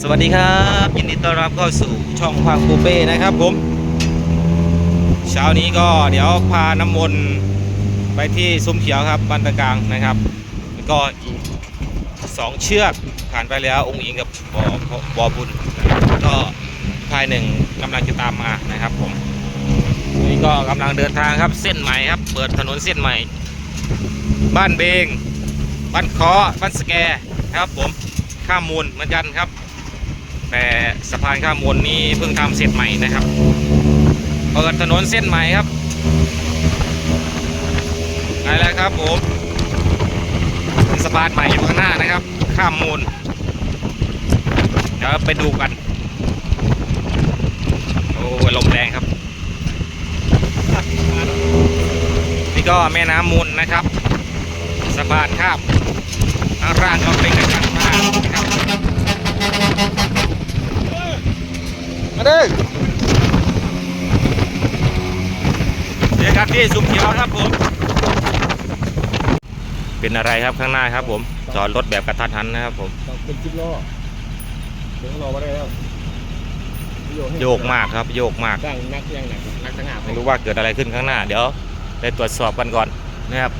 สวัสดีครับ ยินดีต้อนรับเข้าสู่ช่องพังปูเป้นะครับผม เช้านี้ก็เดี๋ยวพาน้ำมนต์ไปที่ซุ้มเขียวครับบันตะกลางนะครับแล้วก็อีกสองเชือกผ่านไปแล้วองค์อิงกับบอบอบุญก็ภายหนึ่งกำลังจะตามมานะครับผมนี่ก็กำลังเดินทางครับเส้นใหม่ครับ เปิดถนนเส้นใหม่ บ้านเบงบ้านคาะบ้านสแกนะครับผมข้ามมูลเหมือนกันครับ แต่สะพานข้ามมูลนี้เพิ่งทำเสร็จใหม่นะครับ เปิดถนนเส้นใหม่ครับไปแล้วครับผมสะพานใหม่อยู่ข้างหน้านะครับ ข้ามมูลเดี๋ยวไปดูกัน โอ้ลมแรงครับ นี่ก็แม่น้ำมูลนะครับสะพานข้ามข้างล่างก็เป็นกระชังมากนะครับ มาดึงเดี๋ยวครับที่ซุ้มเขียวครับผม เป็นอะไรครับข้างหน้าครับผม จอดรถแบบกระทันหันนะครับผมต้องเป็นจิ๊บล้อเดี๋ยวรอมาได้แล้วโยกมากครับโยกมากดังนักยังหนักนักสง่าไม่รู้ว่าเกิดอะไรขึ้นข้างหน้า เดี๋ยวไปตรวจสอบกันก่อนนะครับ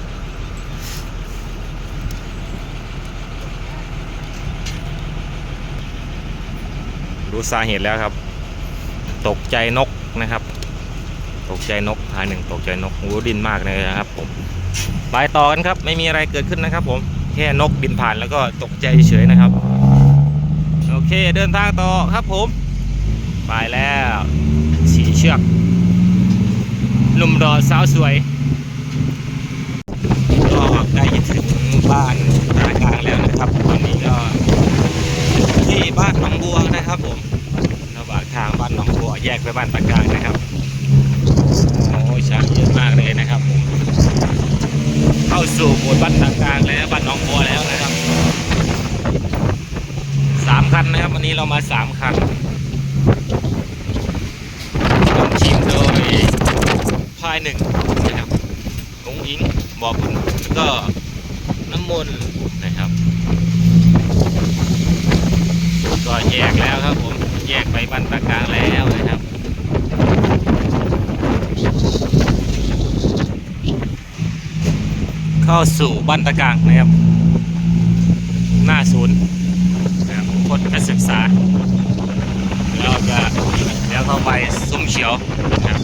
รู้สาเหตุแล้วครับ ตกใจนกนะครับ ตกใจนกทายหนึ่งตกใจนกหูดินมากเลยนะครับผมไปต่อกันครับ ไม่มีอะไรเกิดขึ้นนะครับ ผมแค่นกบินผ่านแล้วก็ตกใจเฉยๆนะครับ โอเคเดินทางต่อครับผม ไปแล้วสีเชือกหนุ่มรอสาวสวยก็ใกล้ถึงบ้านกลางแล้วนะครับตอนนี้ก็ที่บ้านหนองบัวนะครับผม แยกไปบ้านตากลางนะครับโอ้ยช้างเยอะมากเลยนะครับ เข้าสู่หมู่บ้านตากลางแล้วบ้านหนองบัวแล้วนะครับสามคันนะครับ วันนี้เรามาสามคันนำทีมโดยพายหนึ่งนะครับองค์หญิงบอบุญแล้วก็น้ำมนต์นะครับ ก็แยกแล้วครับ แยกไปบ้านตะกลางแล้วนะครับเข้าสู่บ้านตะกลางนะครับ หน้าศูนย์นะครับคนการศึกษาเราจะเดี๋ยวเข้าไปซุ้มเขียวนะครับ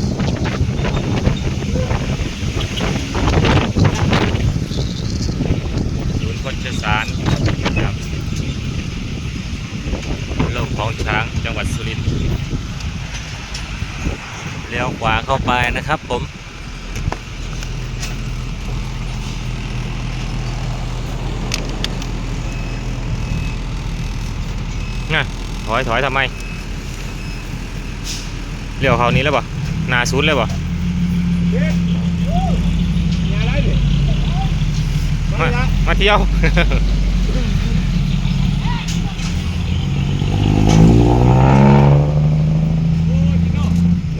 ศูนย์โฆษสารนะครับโลกของ ช้างจังหวัดสุรินทร์เลี้ยวขวาเข้าไปนะครับผมน่ะถอยถอยทำไมเลี้ยวเขานี้แล้วป่ะหนาศูนย์เลยป่ะมีอะไรดิมามาเที่ยว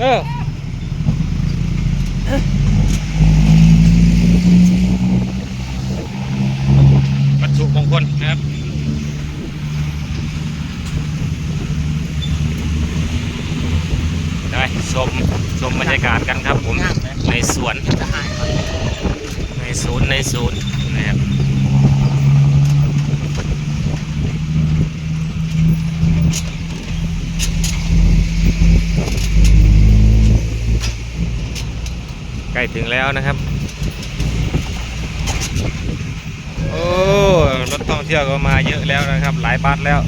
เออวัตถุมงคลนะครับได้ชมชมบรรยากาศกันครับผม ในสวนจะหายในศูนย์ในศูนย์นะครับ ล้ถึงแล้วนะครับ โอ้รถท่องเที่ยวก็มาเยอะแล้วนะครับ หลายบัสแล้ว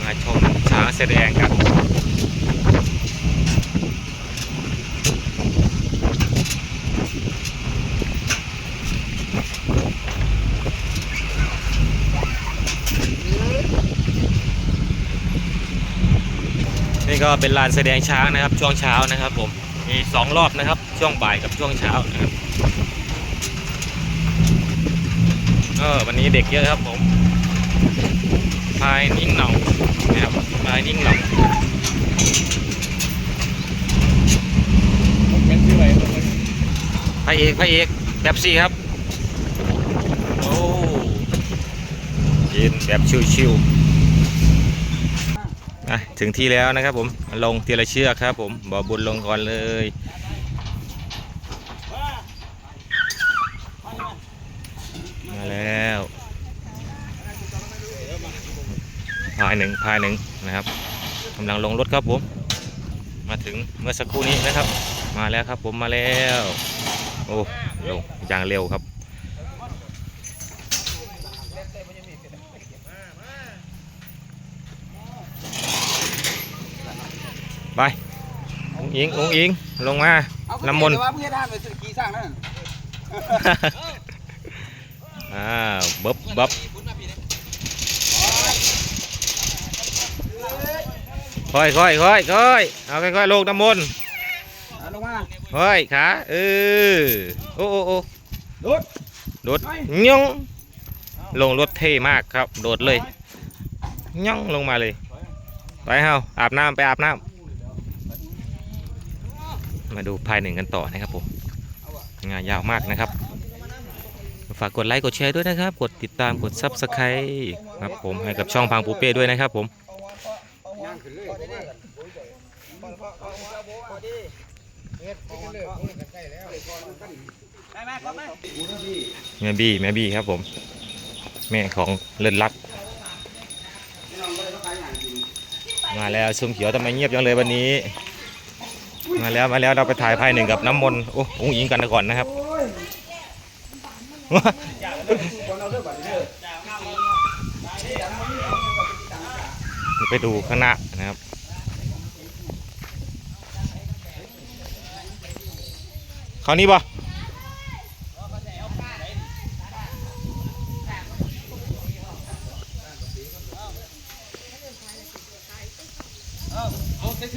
มาชมช้างแสดงกันนี่ก็เป็นลานแสดงช้างนะครับช่วงเช้านะครับผม มีสองรอบนะครับ ช่วงบ่ายกับช่วงเช้านะครับเออวันนี้เด็กเยอะครับผมพายนิ่งเหน่านะครับพายนิ่งเหน่าเป็นที่ไหนพระเอกพระเอกแบบซี่ครับ โอ้ยินแบบชิวๆ อะถึงที่แล้วนะครับผมลงทีละเชือกครับผมบอบุญลงก่อนเลยมาแล้วพายหนึ่งพายหนึ่งนะครับกำลังลงรถครับผม มาถึงเมื่อสักครู่นี้นะครับ มาแล้วครับผมมาแล้ว โอ้ลงอย่างเร็วครับ ไปอุ้งอิงอุ้งอิงลงมาน้ำมนต์ว่าเพื่อนท่านไปซื้อกี่สร้างนั่นอ่าบ๊บบ๊บค่อยค่อยค่อยค่อยเอาค่อยค่อยลงน้ำมนต์เอาลงมาค่อยขาเออโอ้โอ้โอ้โดดโดดย่องลงรถเท่มากครับ โดดเลยย่องลงมาเลย ไปเฮาอาบน้ำไปอาบน้ำ มาดูภายหนึ่งกันต่อนะครับผมงานยาวมากนะครับ ฝากกดไลค์กดแชร์ด้วยนะครับ กดติดตามกด Subscribe ครับผมให้กับช่องพังปูเป้ด้วยนะครับผมแม่บี้แม่บี้ครับผม แม่ของเลิศลักษณ์มาแล้วซุ้มเขียวทำไมเงียบจังเลยวันนี้ มาแล้วมาแล้วเราไปถ่ายภายหนึ่งกับน้ำมนต์โอ้อุ้งอิงกันก่อนนะครับไปดูข้างหน้านะครับเขานี่ปะ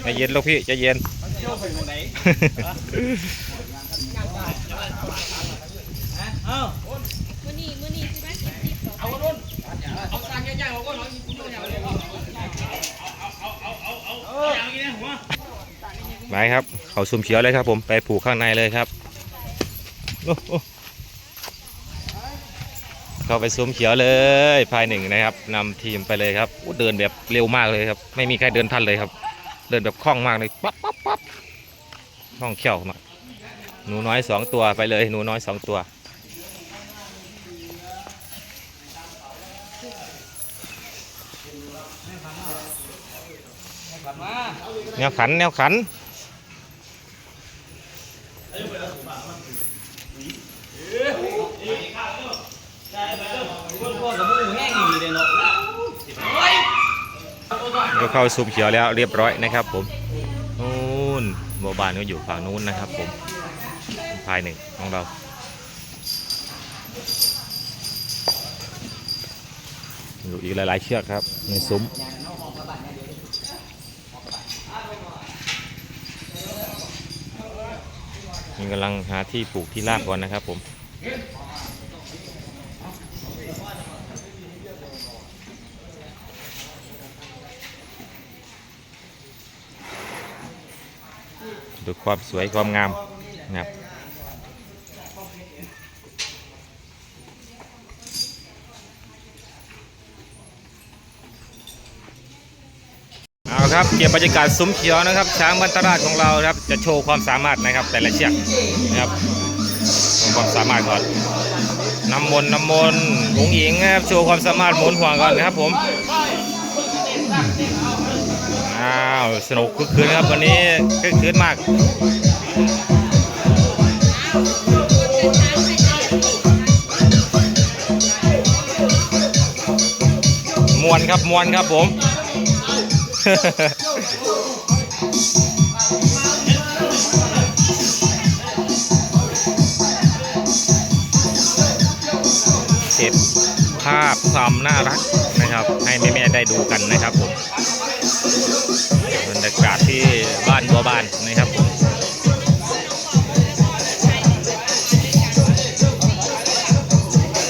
ใจเย็นลูกพี่ใจเย็น มือนี้มือนี้สิมาสิบสิบเอาเอาสร้างย่างๆเราก็น้อยคุณต้องอย่างเดียวไปครับเขาซุ่มเขียวเลยครับผมไปผูกข้างในเลยครับเข้าไปซุ้มเขียวเลยภายหนึ่งนะครับนำทีมไปเลยครับเดินแบบเร็วมากเลยครับ ไม่มีใครเดินทันเลยครับ เดินแบบคล่องมากเลยปั๊บปั๊บปั๊บคล่องเขี้ยวมาหนูน้อยสองตัวไปเลยหนูน้อยสองตัว แนวขันแนวขัน ก็เข้าซุมเขียวแล้วเรียบร้อยนะครับผมนู่นโมบานก็อยู่ฝั่งนู้นนะครับผมภายหนึ่งของเราอยู่อีกหลาย ๆ เชือกครับในซุ้มนี่กำลังหาที่ปลูกที่ลากก่อนนะครับผม ดูความสวยความงามนะครับเอาครับเก็บบรรยากาศซุ้มเขียวนะครับ ช้างบรรทราชของเราครับ จะโชว์ความสามารถนะครับ แต่ละเชือกนะครับโชว์ความสามารถก่อนน้ำมนต์น้ำมนต์หงหญิงนะครับโชว์ความสามารถหมุนห่วงก่อนนะครับผม อ้าวสนุกคึกคืนครับวันนี้คึกคืนมากมวนครับมวนครับผมเก็บภาพความน่ารักนะครับ ให้แม่ๆได้ดูกันนะครับผม กาศที่บ้านบัวบานนะครับผม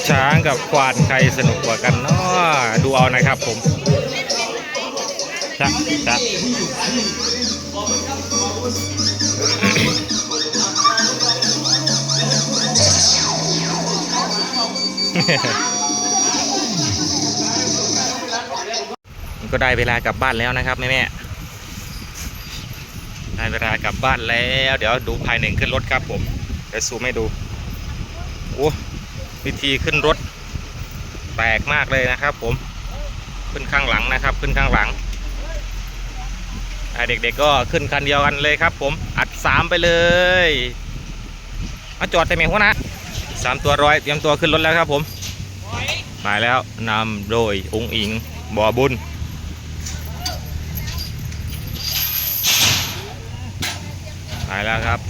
ช้างกับควานใครสนุกกว่ากันเนาะดูเอานะครับผมจ้ะจ้ะก็ได้เวลากลับบ้านแล้วนะครับแม่แม่ ได้เวลากลับบ้านแล้ว เดี๋ยวดูภายหนึ่งขึ้นรถครับผมเดี๋ยวซูมให้ดูโอ้วิธีขึ้นรถแปลกมากเลยนะครับ ผมขึ้นข้างหลังนะครับ ขึ้นข้างหลังเด็กๆก็ขึ้นคันเดียวกันเลยครับ ผมอัดสามไปเลยมาจอดแต่เมียหัวนะสามตัวร้อยเตรียมตัวขึ้นรถแล้วครับผมมาแล้วนำโดยองค์อิงบ่อบุญ มาแล้วครับ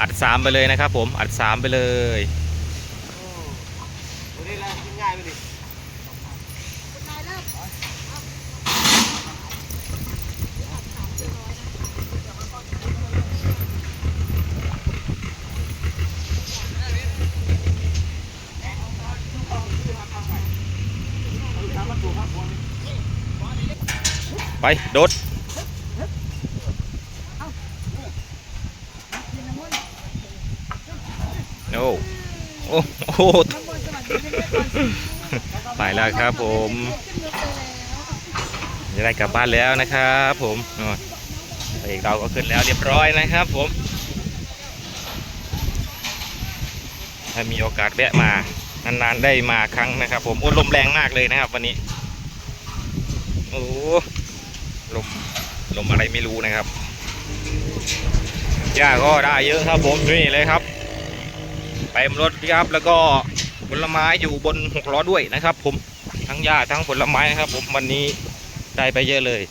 อัดสามไปเลยนะครับผมอัดสามไปเลยไปโดด โอ้โอ้โอ้ไปแล้วครับผมจะได้กลับบ้านแล้วนะครับผมพระเอกเราก็ขึ้นแล้วเรียบร้อยนะครับผม ถ้ามีโอกาสแวะมานานๆได้มาครั้งนะครับ ผมโอ้ลมแรงมากเลยนะครับ วันนี้โอ้ลมลมอะไรไม่รู้นะครับหญ้าก็ได้เยอะครับผมนี่เลยครับ เต็มรถครับแล้วก็ผลไม้อยู่บนหกล้อด้วยนะครับ ผมทั้งหญ้าทั้งผลไม้นะครับ ผมวันนี้ได้ไปเยอะเลย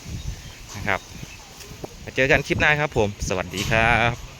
นะครับมาเจอกันคลิปหน้าครับผม สวัสดีครับ